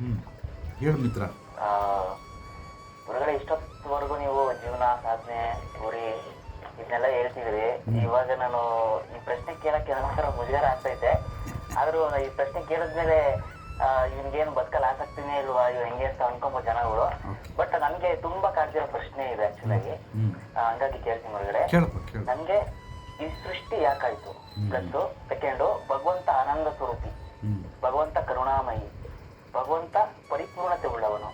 ಹ್ಞೂ ಹೇಳು ಮಿತ್ರ. ಹೊರಗಡೆ ಇಷ್ಟೊತ್ತವರೆಗೂ ನೀವು ಜೀವನ ಸಾಧನೆ ಗುರಿ ಇದನ್ನೆಲ್ಲ ಹೇಳ್ತಿದ್ರಿ ಇವಾಗ ನಾನು ಈ ಪ್ರಶ್ನೆ ಕೇಳಕ್ಕೆ ನನಗೋಸ್ಕರ ಮುಜುಗರ ಆಗ್ತೈತೆ. ಆದ್ರೂ ಈ ಪ್ರಶ್ನೆ ಕೇಳಿದ್ಮೇಲೆ ಇವ್ನಿಗೇನು ಬದುಕಲ್ ಆಸಕ್ತಿನೇ ಇಲ್ವಾ? ಇವ್ ಹೆಂಗೆ ಅಂತ ಅನ್ಕೊಂಬೋದು ಜನಗಳು. ಬಟ್ ನನ್ಗೆ ತುಂಬಾ ಕಾಡ್ತಿರೋ ಪ್ರಶ್ನೆ ಇದೆ ಆಕ್ಚುಲಾಗಿ ಹಂಗಾಗಿ ಕೇಳ್ತೀನಿ ಹೊರಗಡೆ. ನನ್ಗೆ ಈ ಸೃಷ್ಟಿ ಯಾಕಾಯ್ತು? ಪ್ಲಸ್ ಸೆಕೆಂಡು ಭಗವಂತ ಆನಂದ ಸ್ವರೂಪಿ. ಭಗವಂತ ಕರುಣಾಮಯಿ ಭಗವಂತ ಪರಿಪೂರ್ಣತೆ ಉಳ್ಳವನು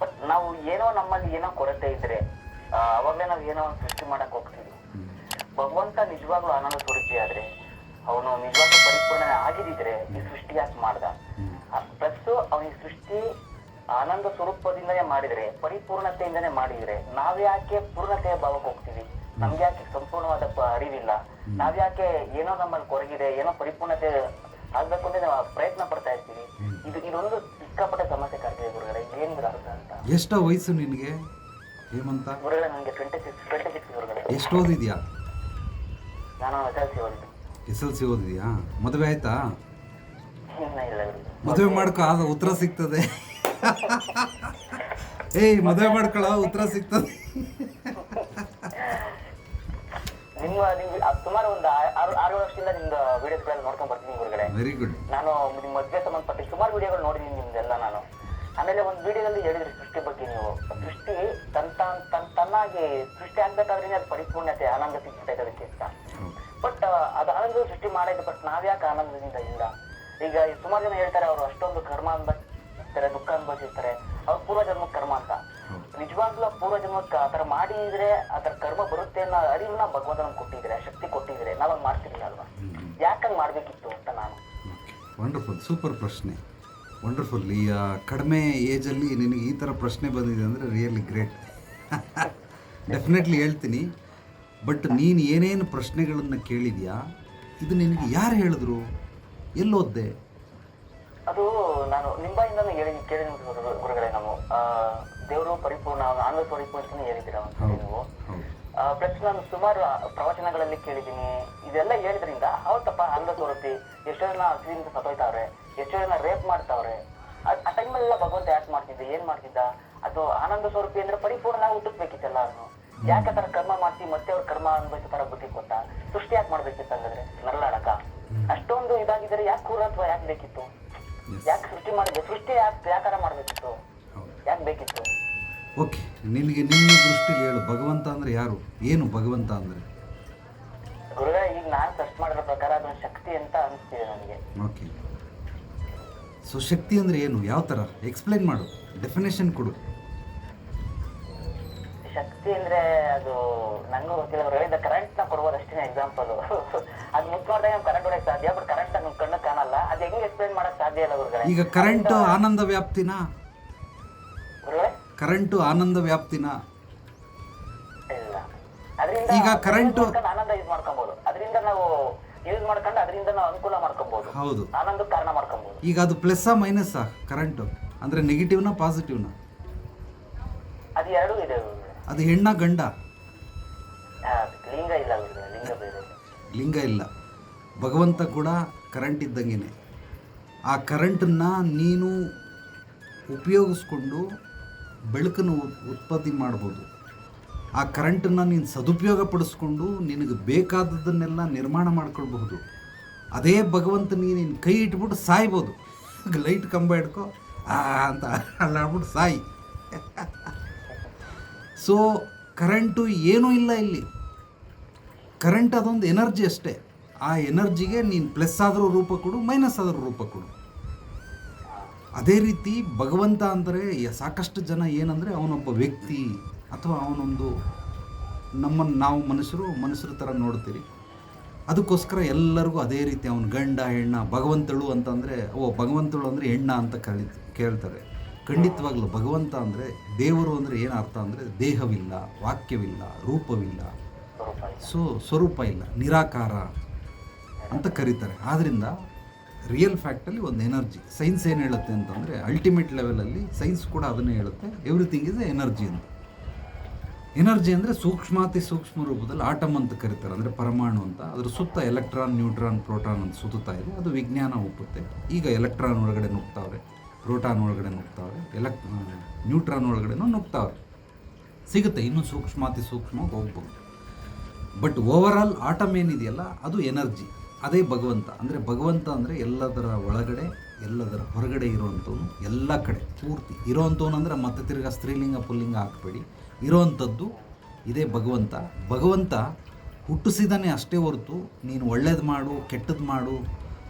ಬಟ್ ನಾವು ಏನೋ ನಮ್ಮಲ್ಲಿ ಏನೋ ಕೊರತೆ ಇದ್ರೆ ಅವಾಗಲೇ ನಾವು ಏನೋ ಸೃಷ್ಟಿ ಮಾಡಕ್ ಹೋಗ್ತೀವಿ. ಭಗವಂತ ನಿಜವಾಗ್ಲೂ ಆನಂದ ಸ್ವರೂಪಿ ಆದ್ರೆ ಅವನು ನಿಜವಾಗ್ಲೂ ಪರಿಪೂರ್ಣ ಆಗಿದಿದ್ರೆ ಈ ಸೃಷ್ಟಿ ಯಾಕೆ ಮಾಡ್ದ? ಪ್ಲಸ್ ಅವನ ಈ ಸೃಷ್ಟಿ ಆನಂದ ಸ್ವರೂಪದಿಂದನೇ ಮಾಡಿದ್ರೆ ಪರಿಪೂರ್ಣತೆಯಿಂದನೇ ಮಾಡಿದ್ರೆ ನಾವ್ ಯಾಕೆ ಪೂರ್ಣತೆಯ ಭಾವಕ್ಕೆ ಹೋಗ್ತೀವಿ? ನಮ್ಗೆ ಯಾಕೆ ಸಂಪೂರ್ಣವಾದ ಅರಿವಿಲ್ಲ? ನಾವ್ಯಾಕೆ ಏನೋ ನಮ್ಮಲ್ಲಿ ಕೊರಗಿದೆ ಏನೋ ಪರಿಪೂರ್ಣತೆ ಆಗ್ಬೇಕು ಅಂತ ನಾವು ಪ್ರಯತ್ನ ಪಡ್ತಾ ಇರ್ತೀವಿ. ಇದು ಇದೊಂದು ಸಿಕ್ಕಾಪಟ್ಟೆ ಸಮಸ್ಯೆ ಕಾಡ್ತಿದೆ ಗುರುಗಳೇ. ಏನು ಅರ್ಥ ಅಂತ? ಎಷ್ಟ ವಯಸ್ಸು ನಿನಗೆ ಹೇಮಂತ? ಗುರುಗಳೇ ನನಗೆ ಟ್ವೆಂಟಿ ಸಿಕ್ಸ್ ಟ್ವೆಂಟಿ ಸಿಕ್ಸ್ ಗುರುಗಳೇ. ಎಷ್ಟು ಓದಿದ್ಯಾ ನಾನು ಎಸ್ ಎಲ್ ಸಿ ಓದಿದ್ದು. ಎಸ್ ಎಲ್ ಸಿ ಓದಿದ್ಯಾ? ಮದುವೆ ಆಯ್ತಾ. ಮದುವೆ ಮಾಡ್ಕೊ ಆಗ ಉತ್ತರ ಸಿಗ್ತದೆ. ಏಯ್ ಮದುವೆ ಮಾಡ್ಕೊಳ ಉತ್ತರ ಸಿಗ್ತದೆ. ನಿಮ್ಮ ನೀವು ಅದ್ ಸುಮಾರು ಒಂದು ಆರು ಆರು ವರ್ಷದಿಂದ ನಿಮ್ದು ವೀಡಿಯೋಸ್ಗಳಲ್ಲಿ ನೋಡ್ಕೊಂಡ್ ಬರ್ತೀನಿ ಗುರುಗಳೇ. ವೆರಿ ಗುಡ್ ನಾನು ನಿಮ್ಮ ಮದುವೆ ಸಂಬಂಧಪಟ್ಟ ಸುಮಾರು ವಿಡಿಯೋಗಳು ನೋಡಿದ್ದೀನಿ ನಿಮ್ದೆಲ್ಲ ನಾನು. ಆಮೇಲೆ ಒಂದು ವಿಡಿಯೋದಲ್ಲಿ ಹೇಳಿದ್ರಿ ಸೃಷ್ಟಿ ಬಗ್ಗೆ ನೀವು. ಸೃಷ್ಟಿ ತನ್ನ ತನ್ ತನ್ ತನ್ನಾಗಿ ಸೃಷ್ಟಿ ಆಗ್ಬೇಕಾದ್ರೆ ಅದು ಪರಿಪೂರ್ಣತೆ ಆನಂದ ಸಿಗ್ತೈತೆ ಅದಕ್ಕೆ ಅಂತ. ಬಟ್ ಅದು ಆನಂದ ಸೃಷ್ಟಿ ಮಾಡಿದ್ದು ಬಟ್ ನಾವ್ಯಾಕೆ ಆನಂದದಿಂದ ಇಲ್ಲ? ಈಗ ಸುಮಾರು ಜನ ಹೇಳ್ತಾರೆ ಅವರು ಅಷ್ಟೊಂದು ಕರ್ಮ ಅನ್ಭವಿಸ್ತಾರೆ ದುಃಖ ಅನುಭವಿಸ್ತಾರೆ. ಅವ್ರ ಪೂರ್ವ ಜನ್ಮಕ್ ಕರ್ಮ ಅಂತ. ನಿಜವಾಗ್ಲೂ ಪೂರ್ವ ಜನ್ಮಕ್ಕೆ ಆ ಥರ ಮಾಡಿದ್ರೆ ಅದರ ಕರ್ಮ ಬರುತ್ತೆ ಅನ್ನೋ ಅರಿವನ್ನ ಭಗವಂತ ನಮ್ಗೆ ಕೊಟ್ಟಿದ್ರೆ ಶಕ್ತಿ ಕೊಟ್ಟಿದ್ರೆ ನಾವ್ ಮಾಡ್ತಿರ್ಲಿಲ್ಲ ಅಲ್ವಾ? ಯಾಕಂಗ್ ಮಾಡ್ಬೇಕಿತ್ತು? ವಂಡರ್ಫುಲ್ ಸೂಪರ್ ಪ್ರಶ್ನೆ. ವಂಡರ್ಫುಲ್ ಈ ಕಡಿಮೆ ಏಜಲ್ಲಿ ನಿನಗೆ ಈ ಥರ ಪ್ರಶ್ನೆ ಬಂದಿದೆ ಅಂದರೆ ರಿಯಲಿ ಗ್ರೇಟ್ ಡೆಫಿನೆಟ್ಲಿ ಹೇಳ್ತೀನಿ. ಬಟ್ ನೀನು ಏನೇನು ಪ್ರಶ್ನೆಗಳನ್ನು ಕೇಳಿದ್ಯಾ? ಇದು ನಿನಗೆ ಯಾರು ಹೇಳಿದ್ರು? ಎಲ್ಲೋದ್ದೆ ಅದು ನಾನು ನಿಂಬಾಯಿಂದನೂ ಹೇಳಿ ಕೇಳಿ ಗುರುಗಳೇ ನಾವು. ದೇವರು ಪರಿಪೂರ್ಣ ಆನಂದ ಪರಿಪೂರ್ಣ ಹೇಳಿದ್ದೀರಾ ನೀವು. ಪ್ಲಸ್ ನಾನು ಸುಮಾರು ಪ್ರವಚನಗಳಲ್ಲಿ ಕೇಳಿದ್ದೀನಿ. ಇದೆಲ್ಲ ಹೇಳಿದ್ರಿಂದ ಹೌದಪ್ಪ ಆನಂದ ಸ್ವರೂಪಿ ಎಷ್ಟೋ ಜನ ಹಸಿರಿಂದ ಸತ್ತೋಯ್ತಾವ್ರೆ ಎಷ್ಟೋ ಜನ ರೇಪ್ ಮಾಡ್ತಾವ್ರೆ. ಆ- ಟೈಮಲ್ಲೆಲ್ಲ ಭಗವಂತ ಯಾಕೆ ಮಾಡ್ತಿದ್ದ ಏನ್ ಮಾಡ್ತಿದ್ದ? ಅದು ಆನಂದ ಸ್ವರೂಪಿ ಅಂದ್ರೆ ಪರಿಪೂರ್ಣ ಹುಟ್ಟುಕ್ಬೇಕಿತ್ತು ಅವನು ಯಾಕೆ ತರ ಕರ್ಮ ಮಾಡ್ತಿ ಮತ್ತೆ ಅವ್ರ ಕರ್ಮ ಅನ್ಭವಿಸೋ ತರ ಬುದ್ಧಿ ಕೊಟ್ಟ ಸೃಷ್ಟಿ ಯಾಕೆ ಮಾಡ್ಬೇಕಿತ್ತು ಹಂಗಾದ್ರೆ? ನರಳಾಡಕ ಅಷ್ಟೊಂದು ಇದಾಗಿದ್ರೆ ಯಾಕೆ ಕೂರತ್ವ ಯಾಕೆ ಬೇಕಿತ್ತು? ಯಾಕೆ ಸೃಷ್ಟಿ ಮಾಡಿದ್ರೆ ಸೃಷ್ಟಿ ಯಾಕೆ ಯಾಕಾರ ಮಾಡ್ಬೇಕಿತ್ತು? ಯಾಕೆ ಬೇಕಿತ್ತು? ಓಕೆ ನಿನಗೆ ನಿಮ್ಮ ದೃಷ್ಟಿಲಿ ಹೇಳು ಭಗವಂತ ಅಂದರೆ ಯಾರು? ಏನು ಭಗವಂತ ಅಂದರೆ? ಗುರುಗಳೇ ಈಗ ನಾನು ಸರ್ಚ್ ಮಾಡಿರೋ ಪ್ರಕಾರ ಅದೊಂದು ಶಕ್ತಿ ಅಂತ ಅನಿಸ್ತಿದೆ ನನಗೆ. ಓಕೆ. ಸೊ ಶಕ್ತಿ ಅಂದರೆ ಏನು? ಯಾವ ಥರ ಎಕ್ಸ್ಪ್ಲೈನ್ ಮಾಡು. ಡೆಫಿನೇಷನ್ ಕೊಡು. ಶಕ್ತಿ ಅಂದ್ರೆ ಅದು ನಂಗೂ ಗೊತ್ತಿಲ್ಲ ಹೇಳಿದ ಕರೆಂಟ್ನ ಕೊಡ್ಬೋದು ಅಷ್ಟೇ ಎಕ್ಸಾಂಪಲ್ ಅದು ಮುಟ್ ಮಾಡಿದಾಗ ಕರೆಂಟ್ ಹೊಡೆಯಕ್ ಸಾಧ್ಯ ಬಟ್ ಕರೆಂಟ್ ನಮ್ ಕಣ್ಣು ಕಾಣಲ್ಲ. ಅದ್ ಹೆಂಗ್ ಎಕ್ಸ್ಪ್ಲೈನ್ ಮಾಡಕ್ ಸಾಧ್ಯ ಇಲ್ಲ ಗುರುಗಳೇ. ಈಗ ಕರೆಂಟ್ ಆನಂದ ವ್ಯಾಪ್ತಿನ? ಕರೆಂಟು ಆನಂದ ವ್ಯಾಪ್ತಿನ? ಅದರಿಂದ ಈಗ ಕರೆಂಟ್ ಆನಂದ ಯೂಸ್ ಮಾಡ್ಕೊಬಹುದು ಅದರಿಂದ ನಾವು ಯೂಸ್ ಮಾಡ್ಕೊಂಡು ಅದರಿಂದ ನಾವು ಅನುಕೂಲ ಮಾಡ್ಕೊಬಹುದು ಹೌದು. ಆನಂದ ಕಾರಣ ಮಾಡ್ಕೊಬಹುದು ಈಗ ಅದು ಪ್ಲಸ್ ಮೈನಸ್ ಕರೆಂಟು? ಅಂದ್ರೆ ನೆಗೆಟಿವ್ನ ಪಾಸಿಟಿವ್ನ ಅದು ಎರಡೂ ಇದೆ. ಅದು ಹೆಣ್ಣ ಗಂಡ? ಆ, ಲಿಂಗ ಇಲ್ಲ ಲಿಂಗ ಬೇರೆ ಲಿಂಗ ಇಲ್ಲ. ಭಗವಂತ ಕೂಡ ಕರೆಂಟ್ ಇದ್ದಂಗೆ ಆ ಕರೆಂಟನ್ನು ನೀನು ಉಪಯೋಗಿಸ್ಕೊಂಡು ಬೆಳಕನ್ನು ಉತ್- ಉತ್ಪತ್ತಿ ಮಾಡ್ಬೋದು. ಆ ಕರೆಂಟನ್ನು ನೀನು ಸದುಪಯೋಗ ಪಡಿಸ್ಕೊಂಡು ನಿನಗೆ ಬೇಕಾದದ್ದನ್ನೆಲ್ಲ ನಿರ್ಮಾಣ ಮಾಡ್ಕೊಳ್ಬಹುದು. ಅದೇ ಭಗವಂತ ನೀನು ಕೈ ಇಟ್ಬಿಟ್ಟು ಸಾಯ್ಬೋದು. ಲೈಟ್ ಕಂಬ ಹಿಡ್ಕೊ ಅಂತ ಅಲ್ಲಾಡ್ಬಿಟ್ಟು ಸಾಯಿ. ಸೊ ಕರೆಂಟು ಏನೂ ಇಲ್ಲ ಇಲ್ಲಿ. ಕರೆಂಟ್ ಅದೊಂದು ಎನರ್ಜಿ ಅಷ್ಟೇ. ಆ ಎನರ್ಜಿಗೆ ನೀನು ಪ್ಲಸ್ ಆದರೂ ರೂಪ ಕೊಡು ಮೈನಸ್ ಆದರೂ ರೂಪ ಕೊಡು. ಅದೇ ರೀತಿ ಭಗವಂತ ಅಂದರೆ ಸಾಕಷ್ಟು ಜನ ಏನಂದರೆ ಅವನೊಬ್ಬ ವ್ಯಕ್ತಿ ಅಥವಾ ಅವನೊಂದು ನಮ್ಮನ್ನು ನಾವು ಮನುಷ್ಯರು ಮನುಷ್ಯರ ಥರ ನೋಡ್ತೀರಿ. ಅದಕ್ಕೋಸ್ಕರ ಎಲ್ಲರಿಗೂ ಅದೇ ರೀತಿ ಅವನು ಗಂಡ ಹೆಣ್ಣ ಭಗವಂತಳು ಅಂತಂದರೆ ಓ ಭಗವಂತಳು ಅಂದರೆ ಹೆಣ್ಣ ಅಂತ ಕಳಿ ಕೇಳ್ತಾರೆ. ಖಂಡಿತವಾಗ್ಲೂ ಭಗವಂತ ಅಂದರೆ ದೇವರು ಅಂದರೆ ಏನು ಅರ್ಥ ಅಂದರೆ ದೇಹವಿಲ್ಲ ವಾಕ್ಯವಿಲ್ಲ ರೂಪವಿಲ್ಲ. ಸೊ ಸ್ವರೂಪ ಇಲ್ಲ ನಿರಾಕಾರ ಅಂತ ಕರೀತಾರೆ. ಆದ್ದರಿಂದ ರಿಯಲ್ ಫ್ಯಾಕ್ಟಲ್ಲಿ ಒಂದು ಎನರ್ಜಿ ಸೈನ್ಸ್ ಏನು ಹೇಳುತ್ತೆ ಅಂತಂದರೆ ಅಲ್ಟಿಮೇಟ್ ಲೆವೆಲಲ್ಲಿ ಸೈನ್ಸ್ ಕೂಡ ಅದನ್ನೇ ಹೇಳುತ್ತೆ. ಎವ್ರಿಥಿಂಗ್ ಇಸ್ ಎನರ್ಜಿ ಅಂತ. ಎನರ್ಜಿ ಅಂದರೆ ಸೂಕ್ಷ್ಮಾತಿ ಸೂಕ್ಷ್ಮ ರೂಪದಲ್ಲಿ ಆಟಮ್ ಅಂತ ಕರೀತಾರೆ. ಅಂದರೆ ಪರಮಾಣು ಅಂತ. ಅದರ ಸುತ್ತ ಎಲೆಕ್ಟ್ರಾನ್ ನ್ಯೂಟ್ರಾನ್ ಪ್ರೋಟಾನ್ ಅಂತ ಸುತ್ತುತ್ತಾ ಇದೆ. ಅದು ವಿಜ್ಞಾನ ಒಪ್ಪುತ್ತೆ ಈಗ ಎಲೆಕ್ಟ್ರಾನ್ ಒಳಗಡೆ ನುಗ್ತಾವ್ರೆ ಪ್ರೋಟಾನ್ ಒಳಗಡೆ ನುಗ್ತಾವ್ರೆ ಎಲೆಕ್ ನ್ಯೂಟ್ರಾನ್ ಒಳಗಡೆನೂ ನುಗ್ತಾವ್ರೆ. ಸಿಗುತ್ತೆ. ಇನ್ನೂ ಸೂಕ್ಷ್ಮಾತಿ ಸೂಕ್ಷ್ಮವಾಗಿ ಹೋಗ್ಬೋದು. ಬಟ್ ಓವರಾಲ್ ಆಟಮ್ ಏನಿದೆಯಲ್ಲ, ಅದು ಎನರ್ಜಿ ಅದೇ ಭಗವಂತ, ಅಂದರೆ ಭಗವಂತ ಅಂದರೆ ಎಲ್ಲದರ ಒಳಗಡೆ, ಎಲ್ಲದರ ಹೊರಗಡೆ ಇರುವಂಥವ್ನು ಎಲ್ಲ ಕಡೆ, ಪೂರ್ತಿ. ಇರೋವಂಥವ್ನು ಅಂದರೆ ಮತ್ತೆ ತಿರ್ಗಾ ಸ್ತ್ರೀಲಿಂಗ, ಪುಲ್ಲಿಂಗ ಹಾಕ್ಬೇಡಿ. ಇರೋವಂಥದ್ದು ಇದೇ ಭಗವಂತ. ಭಗವಂತ ಹುಟ್ಟಿಸಿದಾನೆ ಅಷ್ಟೇ ಹೊರತು ನೀನು ಒಳ್ಳೇದು ಮಾಡು ಕೆಟ್ಟದ್ದು ಮಾಡು,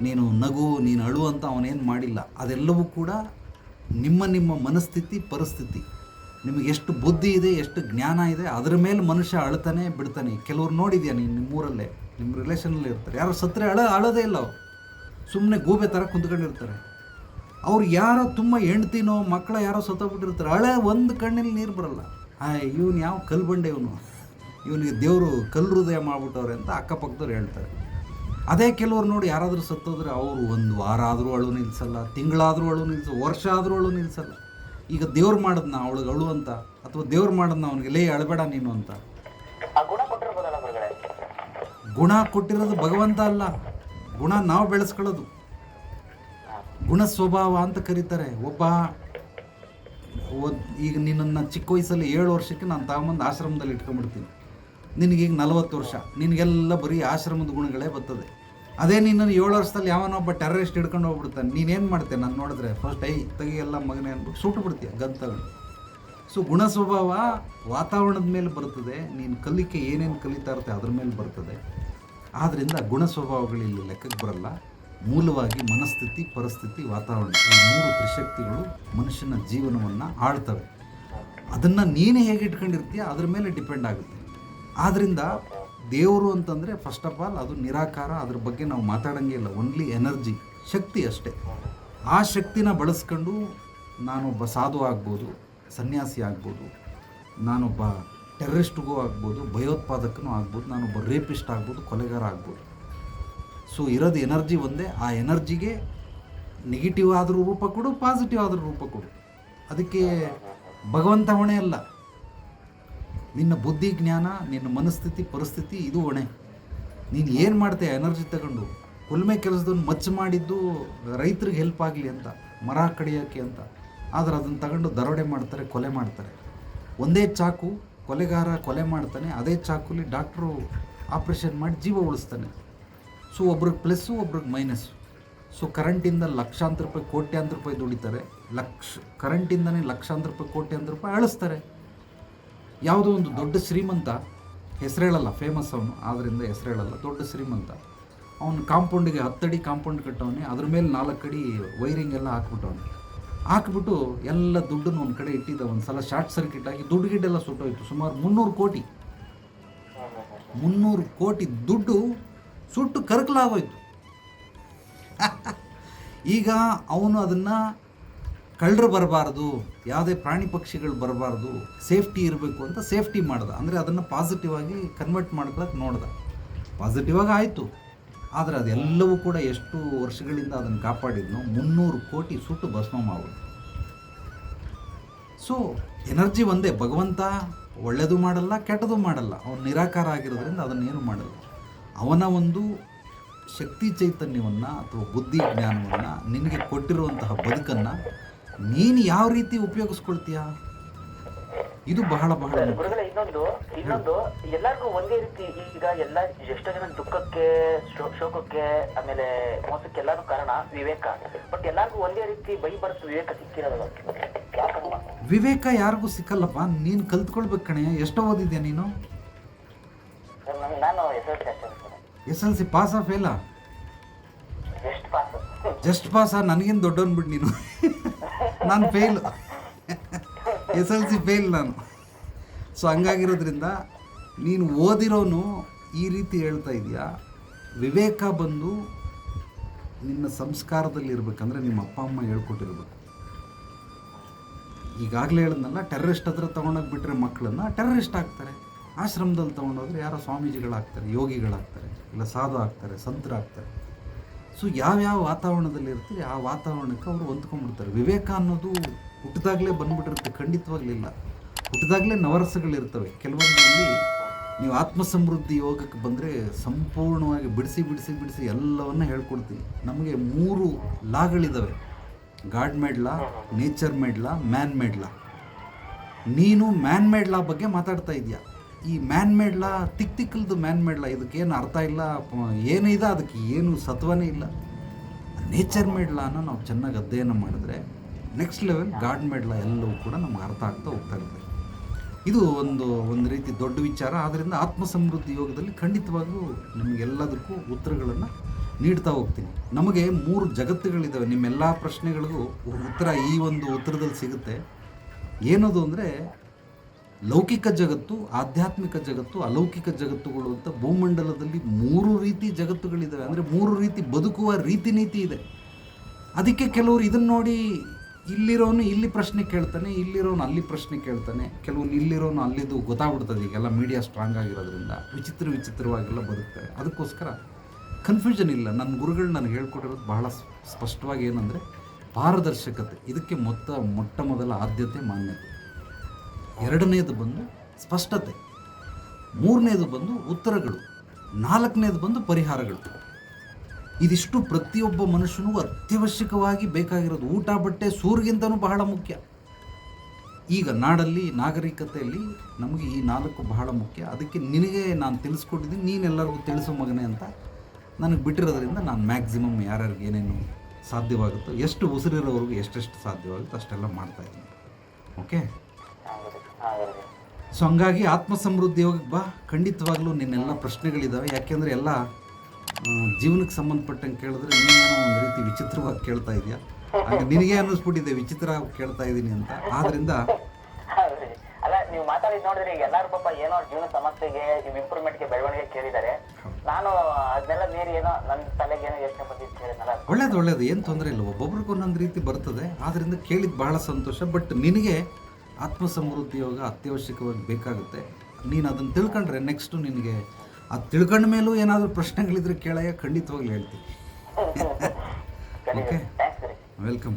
ನೀನು ನಗು, ನೀನು ಅಳು ಅಂತ ಅವನೇನು ಮಾಡಿಲ್ಲ. ಅದೆಲ್ಲವೂ ಕೂಡ ನಿಮ್ಮ ನಿಮ್ಮ ಮನಸ್ಥಿತಿ, ಪರಿಸ್ಥಿತಿ. ನಿಮಗೆ ಎಷ್ಟು ಬುದ್ಧಿ ಇದೆ, ಎಷ್ಟು ಜ್ಞಾನ ಇದೆ, ಅದರ ಮೇಲೆ ಮನುಷ್ಯ ಅಳ್ತಾನೆ, ಬಿಡ್ತಾನೆ. ಕೆಲವ್ರು ನೋಡಿದ್ಯಾ ನೀನು ನಿಮ್ಮೂರಲ್ಲೇ? ನಿಮ್ಮ ರಿಲೇಷನಲ್ಲಿ ಇರ್ತಾರೆ. ಯಾರು ಸತ್ತರೆ ಅಳ, ಅಳೋದೇ ಇಲ್ಲ ಅವರು. ಸುಮ್ಮನೆ ಗೂಬೆ ಥರ ಕುಂತ್ಕೊಂಡಿರ್ತಾರೆ. ಅವ್ರು ಯಾರೋ ತುಂಬ ಹೆಂಡ್ತಿನೋ, ಮಕ್ಕಳ ಯಾರೋ ಸತ್ತೋಗ್ಬಿಟ್ಟಿರ್ತಾರೆ. ಹಳೆ ಒಂದು ಕಣ್ಣಲ್ಲಿ ನೀರು ಬರಲ್ಲ. ಇವನು ಯಾವ ಕಲ್ಲು ಬಂಡೆ ಇವನು? ಇವನಿಗೆ ದೇವರು ಕಲ್ಲು ಹೃದಯ ಮಾಡಿಬಿಟ್ಟವ್ರೆ ಅಂತ ಅಕ್ಕಪಕ್ಕದವ್ರು ಹೇಳ್ತಾರೆ. ಅದೇ ಕೆಲವರು ನೋಡಿ ಯಾರಾದರೂ ಸತ್ತೋದ್ರೆ ಅವರು ಒಂದು ವಾರ ಆದರೂ ಅಳು ನಿಲ್ಲಿಸಲ್ಲ ತಿಂಗಳಾದರೂ ಅಳು ನಿಲ್ಲಿಸ ವರ್ಷ ಆದರೂ ಅಳು ನಿಲ್ಲಿಸಲ್ಲ ಈಗ ದೇವ್ರು ಮಾಡಿದ್ನ ಅವಳಿಗೆ ಅಳು ಅಂತ, ಅಥವಾ ದೇವ್ರು ಮಾಡಿದ್ನ ಅವನಿಗೆ, ಲೇ, ಅಳಬೇಡ ನೀನು ಅಂತ ಆ ಗುಣ ಕೊಟ್ಟಿರ್ಬೋದಲ್ಲ ಗುರುಗಳೇ ಗುಣ ಕೊಟ್ಟಿರೋದು ಭಗವಂತ ಅಲ್ಲ. ಗುಣ ನಾವು ಬೆಳೆಸ್ಕೊಳ್ಳೋದು. ಗುಣ ಸ್ವಭಾವ ಅಂತ ಕರೀತಾರೆ. ಒಬ್ಬ ಈಗ ನಿನ್ನನ್ನು ಚಿಕ್ಕ ವಯಸ್ಸಲ್ಲಿ ಏಳು ವರ್ಷಕ್ಕೆ ನಾನು ತಗೊಂಬಂದು ಆಶ್ರಮದಲ್ಲಿ ಇಟ್ಕೊಂಡ್ಬಿಡ್ತೀನಿ. ನಿನಗೀಗ ನಲವತ್ತು ವರ್ಷ. ನಿನಗೆಲ್ಲ ಬರೀ ಆಶ್ರಮದ ಗುಣಗಳೇ ಬರ್ತದೆ. ಅದೇ ನಿನ್ನನ್ನು ಏಳು ವರ್ಷದಲ್ಲಿ ಯಾವನೊಬ್ಬ ಟೆರರಿಸ್ಟ್ ಹಿಡ್ಕೊಂಡು ಹೋಗ್ಬಿಡ್ತಾನೆ. ನೀನೇನು ಮಾಡ್ತೆ ನಾನು ನೋಡಿದ್ರೆ ಫಸ್ಟ್ ಐ ತಗಿ ಎಲ್ಲ ಮಗನೇ ಅಂದ್ಬಿಟ್ಟು ಸುಟ್ಟು ಬಿಡ್ತೀಯ ಸೊ ಗುಣ ಸ್ವಭಾವ ವಾತಾವರಣದ ಮೇಲೆ ಬರ್ತದೆ. ನೀನು ಕಲಿಕೆ ಏನೇನು ಕಲಿತಾ ಇರುತ್ತೆ ಅದ್ರ ಮೇಲೆ ಬರ್ತದೆ. ಆದ್ದರಿಂದ ಗುಣ ಸ್ವಭಾವಗಳಿಲ್ಲಿ ಲೆಕ್ಕಕ್ಕೆ ಬರಲ್ಲ. ಮೂಲವಾಗಿ ಮನಸ್ಥಿತಿ, ಪರಿಸ್ಥಿತಿ, ವಾತಾವರಣ ಈ ಮೂರು ತ್ರಿಶಕ್ತಿಗಳು ಮನುಷ್ಯನ ಜೀವನವನ್ನು ಆಳ್ತವೆ. ಅದನ್ನು ನೀನು ಹೇಗೆ ಇಟ್ಕೊಂಡಿರ್ತೀಯ ಅದ್ರ ಮೇಲೆ ಡಿಪೆಂಡ್ ಆಗುತ್ತೆ. ಆದ್ದರಿಂದ ದೇವರು ಅಂತಂದರೆ ಫಸ್ಟ್ ಆಫ್ ಆಲ್ ಅದು ನಿರಾಕಾರ, ಅದ್ರ ಬಗ್ಗೆ ನಾವು ಮಾತಾಡೋಂಗೇ ಇಲ್ಲ. ಓನ್ಲಿ ಎನರ್ಜಿ ಶಕ್ತಿ ಅಷ್ಟೇ. ಆ ಶಕ್ತಿನ ಬಳಸ್ಕೊಂಡು ನಾನೊಬ್ಬ ಸಾಧು ಆಗ್ಬೋದು, ಸನ್ಯಾಸಿ ಆಗ್ಬೋದು, ನಾನೊಬ್ಬ ಟೆರರಿಸ್ಟ್ಗೂ ಆಗ್ಬೋದು, ಭಯೋತ್ಪಾದಕನೂ ಆಗ್ಬೋದು ನಾನೊಬ್ಬ ರೇಪಿಸ್ಟ್ ಆಗ್ಬೋದು, ಕೊಲೆಗಾರ ಆಗ್ಬೋದು. ಸೊ ಇರೋದು ಎನರ್ಜಿ ಒಂದೇ, ಆ ಎನರ್ಜಿಗೆ ನೆಗೆಟಿವ್ ಆದರೂ ರೂಪ ಕೊಡು ಪಾಸಿಟಿವ್ ಆದರೂ ರೂಪ ಕೊಡು. ಅದಕ್ಕೆ ಭಗವಂತ ಹೊಣೆ ಅಲ್ಲ. ನಿನ್ನ ಬುದ್ಧಿ, ಜ್ಞಾನ, ನಿನ್ನ ಮನಸ್ಥಿತಿ, ಪರಿಸ್ಥಿತಿ ಇದು ಹೊಣೆ. ನೀನು ಏನು ಮಾಡ್ತೆ ಎನರ್ಜಿ ತಗೊಂಡು ಕುಲ್ಮೆ ಕೆಲಸದನ್ನು ಮಚ್ಚ ಮಾಡಿದ್ದು ರೈತರಿಗೆ ಹೆಲ್ಪ್ ಆಗಲಿ ಅಂತ, ಮರ ಕಡಿಯೋಕ್ಕೆ ಅಂತ. ಆದರೆ ಅದನ್ನು ತಗೊಂಡು ದರೋಡೆ ಮಾಡ್ತಾರೆ, ಕೊಲೆ ಮಾಡ್ತಾರೆ. ಒಂದೇ ಚಾಕು ಕೊಲೆಗಾರ ಕೊಲೆ ಮಾಡ್ತಾನೆ, ಅದೇ ಚಾಕುಲಿ ಡಾಕ್ಟ್ರು ಆಪ್ರೇಷನ್ ಮಾಡಿ ಜೀವ ಉಳಿಸ್ತಾನೆ. ಸೊ ಒಬ್ರಿಗೆ ಪ್ಲಸ್ಸು ಒಬ್ರಿಗೆ ಮೈನಸ್ಸು ಸೊ ಕರೆಂಟಿಂದ ಲಕ್ಷಾಂತರ ರೂಪಾಯಿ, ಕೋಟ್ಯಾಂತರ ರೂಪಾಯಿ ದುಡಿತಾರೆ. ಲಕ್ಷ ಕರೆಂಟಿಂದನೇ ಲಕ್ಷಾಂತರ ರೂಪಾಯಿ, ಕೋಟ್ಯಾಂತರ ರೂಪಾಯಿ ಅಳಿಸ್ತಾರೆ. ಯಾವುದೋ ಒಂದು ದೊಡ್ಡ ಶ್ರೀಮಂತ, ಹೆಸರೇಳಲ್ಲ ಫೇಮಸ್ ಅವನು ಆದ್ದರಿಂದ ಹೆಸರೇಳಲ್ಲ, ದೊಡ್ಡ ಶ್ರೀಮಂತ. ಅವನು ಕಾಂಪೌಂಡಿಗೆ ಹತ್ತಡಿ ಕಾಂಪೌಂಡ್ ಕಟ್ಟವನೇ, ಅದ್ರ ಮೇಲೆ ನಾಲ್ಕು ಅಡಿ ವೈರಿಂಗ್ ಎಲ್ಲ ಹಾಕ್ಬಿಟ್ಟವನೆ. ಹಾಕ್ಬಿಟ್ಟು ಎಲ್ಲ ದುಡ್ಡನ್ನು ಒಂದು ಕಡೆ ಇಟ್ಟಿದ್ದ ಒಂದು ಸಲ ಶಾರ್ಟ್ ಸರ್ಕ್ಯೂಟ್ ಆಗಿ ದುಡ್ಡು ಗಿಡ್ಡೆಲ್ಲ ಸುಟ್ಟೋಯ್ತು. ಸುಮಾರು ಮುನ್ನೂರು ಕೋಟಿ. ಮುನ್ನೂರು ಕೋಟಿ ದುಡ್ಡು ಸುಟ್ಟು ಕರಕಲಾಗೋಯ್ತು ಈಗ ಅವನು ಅದನ್ನು ಕಳ್ಳರು ಬರಬಾರ್ದು, ಯಾವುದೇ ಪ್ರಾಣಿ ಪಕ್ಷಿಗಳು ಬರಬಾರ್ದು, ಸೇಫ್ಟಿ ಇರಬೇಕು ಅಂತ ಸೇಫ್ಟಿ ಮಾಡ್ದೆ. ಅಂದರೆ ಅದನ್ನು ಪಾಸಿಟಿವ್ ಆಗಿ ಕನ್ವರ್ಟ್ ಮಾಡ್ಕೊಳಕ್ಕೆ ನೋಡ್ದೆ. ಪಾಸಿಟಿವ್ ಆಗಿ ಆಯಿತು. ಆದರೆ ಅದೆಲ್ಲವೂ ಕೂಡ ಎಷ್ಟು ವರ್ಷಗಳಿಂದ ಅದನ್ನು ಕಾಪಾಡಿದ್ನೋ, ಮುನ್ನೂರು ಕೋಟಿ ಸುಟ್ಟು ಭಸ್ಮ ಮಾಡೋದು ಸೊ ಎನರ್ಜಿ ಒಂದೇ, ಭಗವಂತ ಒಳ್ಳೆಯದು ಮಾಡಲ್ಲ, ಕೆಟ್ಟದು ಮಾಡಲ್ಲ. ಅವನು ನಿರಾಕಾರ ಆಗಿರೋದ್ರಿಂದ ಅದನ್ನೇನು ಮಾಡಲ್ಲ. ಅವನ ಒಂದು ಶಕ್ತಿ ಚೈತನ್ಯವನ್ನು ಅಥವಾ ಬುದ್ಧಿ ಜ್ಞಾನವನ್ನು ನಿನಗೆ ಕೊಟ್ಟಿರುವಂತಹ ಬದುಕನ್ನು ನೀನು ಯಾವ ರೀತಿ ಉಪಯೋಗಿಸ್ಕೊಳ್ತೀಯ? ಇದು ಬಹಳ ಬಹಳ ಗುರುಗಳೇ ಇನ್ನೊಂದು ಇನ್ನೊಂದು ಎಲ್ಲರಿಗೂ ಒಂದೇ ರೀತಿ ಈಗ ಎಲ್ಲ ಎಷ್ಟೋ ಜನ ದುಃಖಕ್ಕೆ ಶೋಕಕ್ಕೆ ಆಮೇಲೆ ಮೋಸಕ್ಕೆ ಎಲ್ಲಾನು ಕಾರಣ ವಿವೇಕ. ಬಟ್ ಎಲ್ಲರಿಗೂ ಒಂದೇ ರೀತಿ ಬೈ ಬರ್ತು ವಿವೇಕ ಸಿಕ್ಕಿರೋದು ವಿವೇಕ ಯಾರಿಗೂ ಸಿಕ್ಕಲ್ಲಪ್ಪ? ನೀನು ಕಲ್ತ್ಕೊಳ್ಬೇಕು ಕಣೆ. ಎಷ್ಟೋ ಓದಿದ್ಯಾ ನೀನು? ನಾನು S L C pass C ಪಾಸಾ ಫೇಲಾ ಎಷ್ಟು ಪಾಸ್. ಜಸ್ಟ್ ಪಾಸ ನನಗೇನು ದೊಡ್ಡವನ್ ಬಿಡು ನೀನು? ನಾನು fail. S L C fail ನಾನು. ಸೊ ಹಂಗಾಗಿರೋದ್ರಿಂದ ನೀನು ಓದಿರೋನು ಈ ರೀತಿ ಹೇಳ್ತಾ ಇದೆಯಾ ವಿವೇಕ ಬಂದು ನಿನ್ನ ಸಂಸ್ಕಾರದಲ್ಲಿ ಇರಬೇಕಂದ್ರೆ ನಿಮ್ಮ ಅಪ್ಪ, ಅಮ್ಮ ಹೇಳ್ಕೊಟ್ಟಿರ್ಬೇಕು. ಈಗಾಗಲೇ ಹೇಳಿದ್ನಲ್ಲ ಟೆರರಿಸ್ಟ್ ಹತ್ರ ತೊಗೊಂಡೋಗಿ ಬಿಟ್ಟರೆ ಮಕ್ಕಳನ್ನ ಟೆರರಿಸ್ಟ್ ಆಗ್ತಾರೆ. ಆಶ್ರಮದಲ್ಲಿ ತೊಗೊಂಡೋದ್ರೆ ಯಾರೋ ಸ್ವಾಮೀಜಿಗಳಾಗ್ತಾರೆ, ಯೋಗಿಗಳಾಗ್ತಾರೆ, ಇಲ್ಲ ಸಾಧು ಆಗ್ತಾರೆ ಸಂತರಾಗ್ತಾರೆ ಸೊ ಯಾವ್ಯಾವ ವಾತಾವರಣದಲ್ಲಿ ಇರ್ತೀರಿ ಆ ವಾತಾವರಣಕ್ಕೆ ಅವರು ಹೊಂದ್ಕೊಂಡ್ಬಿಡ್ತಾರೆ. ವಿವೇಕ ಅನ್ನೋದು ಹುಟ್ಟಿದಾಗಲೇ ಬಂದ್ಬಿಟ್ಟಿರುತ್ತೆ, ಖಂಡಿತವಾಗ್ಲಿಲ್ಲ. ಹುಟ್ಟಿದಾಗಲೇ ನವರಸಗಳಿರ್ತವೆ. ಕೆಲವೊಂದರಲ್ಲಿ ನೀವು ನೀವು ಆತ್ಮಸಮೃದ್ಧಿ ಯೋಗಕ್ಕೆ ಬಂದರೆ ಸಂಪೂರ್ಣವಾಗಿ ಬಿಡಿಸಿ ಬಿಡಿಸಿ ಬಿಡಿಸಿ ಎಲ್ಲವನ್ನ ಹೇಳ್ಕೊಡ್ತೀನಿ. ನಮಗೆ ಮೂರು ಲಾಗಳಿದ್ದಾವೆ God made law, nature made law, man made law. ನೀನು ಮ್ಯಾನ್ ಮೇಡ್ ಲಾ ಬಗ್ಗೆ ಮಾತಾಡ್ತಾ ಇದೆಯಾ? ಈ ಮ್ಯಾನ್ ಮೇಡ್ ಲಾ, ತಿಕ್ ತಿಕ್ಕಲ್ದು ಮ್ಯಾನ್ ಮೇಡ್ ಲಾ ಇದಕ್ಕೇನು ಅರ್ಥ ಇಲ್ಲ? ಏನಿದೆ ಅದಕ್ಕೆ ಏನು ಸತ್ವನೇ ಇಲ್ಲ. ನೇಚರ್ ಮೇಡ್ ಲಾನ ನಾವು ಚೆನ್ನಾಗಿ ಅಧ್ಯಯನ ಮಾಡಿದ್ರೆ ನೆಕ್ಸ್ಟ್ ಲೆವೆಲ್ ಗಾಡ್ ಮೆಡ್ಲ ಎಲ್ಲವೂ ಕೂಡ ನಮ್ಗೆ ಅರ್ಥ ಆಗ್ತಾ ಹೋಗ್ತಾ ಇರುತ್ತೆ. ಇದು ಒಂದು ಒಂದು ರೀತಿ ದೊಡ್ಡ ವಿಚಾರ. ಆದ್ದರಿಂದ ಆತ್ಮಸಮೃದ್ಧಿ ಯೋಗದಲ್ಲಿ ಖಂಡಿತವಾಗೂ ನಿಮಗೆಲ್ಲದಕ್ಕೂ ಉತ್ತರಗಳನ್ನು ನೀಡ್ತಾ ಹೋಗ್ತೀನಿ. ನಮಗೆ ಮೂರು ಜಗತ್ತುಗಳಿದ್ದಾವೆ ನಿಮ್ಮೆಲ್ಲ ಪ್ರಶ್ನೆಗಳಿಗೂ ಉತ್ತರ ಈ ಒಂದು ಉತ್ತರದಲ್ಲಿ ಸಿಗುತ್ತೆ. ಏನದು ಅಂದರೆ, ಲೌಕಿಕ ಜಗತ್ತು, ಆಧ್ಯಾತ್ಮಿಕ ಜಗತ್ತು, ಅಲೌಕಿಕ ಜಗತ್ತುಗಳು ಅಂತ ಭೂಮಂಡಲದಲ್ಲಿ ಮೂರು ರೀತಿ ಜಗತ್ತುಗಳಿದ್ದಾವೆ ಅಂದರೆ ಮೂರು ರೀತಿ ಬದುಕುವ ರೀತಿ ನೀತಿ ಇದೆ. ಅದಕ್ಕೆ ಕೆಲವರು ಇದನ್ನು ನೋಡಿ ಇಲ್ಲಿರೋನು ಇಲ್ಲಿ ಪ್ರಶ್ನೆ ಕೇಳ್ತಾನೆ, ಇಲ್ಲಿರೋನು ಅಲ್ಲಿ ಪ್ರಶ್ನೆ ಕೇಳ್ತಾನೆ. ಕೆಲವೊಂದು ಇಲ್ಲಿರೋನು ಅಲ್ಲಿದು ಗೊತ್ತಾಗ್ಬಿಡ್ತದೆ, ಈಗೆಲ್ಲ ಮೀಡಿಯಾ ಸ್ಟ್ರಾಂಗ್ ಆಗಿರೋದ್ರಿಂದ. ವಿಚಿತ್ರ ವಿಚಿತ್ರವಾಗೆಲ್ಲ ಬದುಕ್ತಾರೆ. ಅದಕ್ಕೋಸ್ಕರ ಕನ್ಫ್ಯೂಷನ್ ಇಲ್ಲ. ನನ್ನ ಗುರುಗಳು ನನಗೆ ಹೇಳ್ಕೊಟ್ಟಿರೋದು ಬಹಳ ಸ್ಪಷ್ಟವಾಗಿ ಏನಂದರೆ ಪಾರದರ್ಶಕತೆ. ಇದಕ್ಕೆ ಮೊತ್ತ, ಮೊಟ್ಟ ಮೊದಲ ಆದ್ಯತೆ, ಮಾನ್ಯತೆ. ಎರಡನೇದು ಬಂದು ಸ್ಪಷ್ಟತೆ. ಮೂರನೇದು ಬಂದು ಉತ್ತರಗಳು. ನಾಲ್ಕನೇದು ಬಂದು ಪರಿಹಾರಗಳು. ಇದಿಷ್ಟು ಪ್ರತಿಯೊಬ್ಬ ಮನುಷ್ಯನೂ ಅತ್ಯವಶ್ಯಕವಾಗಿ ಬೇಕಾಗಿರೋದು ಊಟ, ಬಟ್ಟೆ, ಸೂರ್ಗಿಂತನೂ ಬಹಳ ಮುಖ್ಯ. ಈಗ ನಾಡಲ್ಲಿ, ನಾಗರಿಕತೆಯಲ್ಲಿ ನಮಗೆ ಈ ನಾಲ್ಕು ಬಹಳ ಮುಖ್ಯ. ಅದಕ್ಕೆ ನಿನಗೆ ನಾನು ತಿಳಿಸ್ಕೊಟ್ಟಿದ್ದೀನಿ, ನೀನೆಲ್ಲರಿಗೂ ತಿಳಿಸೋ ಮಗನೇ ಅಂತ. ನನಗೆ ಬಿಟ್ಟಿರೋದ್ರಿಂದ ನಾನು ಮ್ಯಾಕ್ಸಿಮಮ್ ಯಾರ್ಯಾರಿಗೆ ಏನೇನು ಸಾಧ್ಯವಾಗುತ್ತೋ, ಎಷ್ಟು ಉಸಿರಿರೋವ್ರಿಗೆ ಎಷ್ಟೆಷ್ಟು ಸಾಧ್ಯವಾಗುತ್ತೋ ಅಷ್ಟೆಲ್ಲ ಮಾಡ್ತಾ ಇದ್ದೀನಿ. ಓಕೆ ಸೊ ಹಂಗಾಗಿ ಆತ್ಮಸಮೃದ್ಧಿ ಯೋಗಕ್ಕೆ ಬಾ. ಖಂಡಿತವಾಗ್ಲೂ ನಿನ್ನೆಲ್ಲ ಪ್ರಶ್ನೆಗಳಿದ್ದಾವೆ ಯಾಕೆಂದರೆ ಎಲ್ಲ ಜೀವನಕ್ಕೆ ಸಂಬಂಧಪಟ್ಟಂಗೆ ಕೇಳಿದ್ರೆ ನೀನೇನೋ ಒಂದು ರೀತಿ ವಿಚಿತ್ರವಾಗಿ ಕೇಳ್ತಾ ಇದೆಯಾ? ಹಾಗೆ ನಿನಗೆ ಅನ್ನಿಸ್ಬಿಟ್ಟಿದೆ ವಿಚಿತ್ರ ಕೇಳ್ತಾ ಇದ್ದೀನಿ ಅಂತ. ಆದ್ರಿಂದ ಅಲ್ಲ ನೀವು ಮಾತಾಡಿದ್ ನೋಡಿದ್ರೆ ಈಗ ಎಲ್ಲಾರು ಪಾಪ ಏನೋ ಜೀವನ ಸಮಸ್ಯೆಗೆ ಇಂಪ್ರೂವ್ಮೆಂಟ್ಗೆ ಬೆಳವಣಿಗೆ ಕೇಳಿದ್ದಾರೆ. ನಾನು ಅದನ್ನೆಲ್ಲ ಮೀರಿ ಏನೋ ನನ್ನ ತಲೆಗೆ ಏನೋ ಯೋಚನೆ ಕೇಳಿದ್ನಲ್ಲ ಒಳ್ಳೇದು ಒಳ್ಳೇದು. ಏನು ತೊಂದರೆ ಇಲ್ಲ. ಒಬ್ಬೊಬ್ರಿಗೆ ಒಂದೊಂದು ರೀತಿ ಬರ್ತದೆ. ಆದ್ರಿಂದ ಕೇಳಿದ್ ಬಹಳ ಸಂತೋಷ. ಬಟ್ ನಿನಗೆ ಆತ್ಮಸಮೃದ್ಧಿ ಯೋಗ ಅತ್ಯವಶ್ಯಕವಾಗಿ ಬೇಕಾಗುತ್ತೆ. ನೀನು ಅದನ್ನು ತಿಳ್ಕೊಂಡ್ರೆ ನೆಕ್ಸ್ಟು ನಿನಗೆ ಅದು ತಿಳ್ಕೊಂಡ ಮೇಲೂ ಏನಾದರೂ ಪ್ರಶ್ನೆಗಳಿದ್ರೆ ಕೇಳಯ್ಯ ಖಂಡಿತವಾಗ್ಲೂ ಹೇಳ್ತೀನಿ. Okay welcome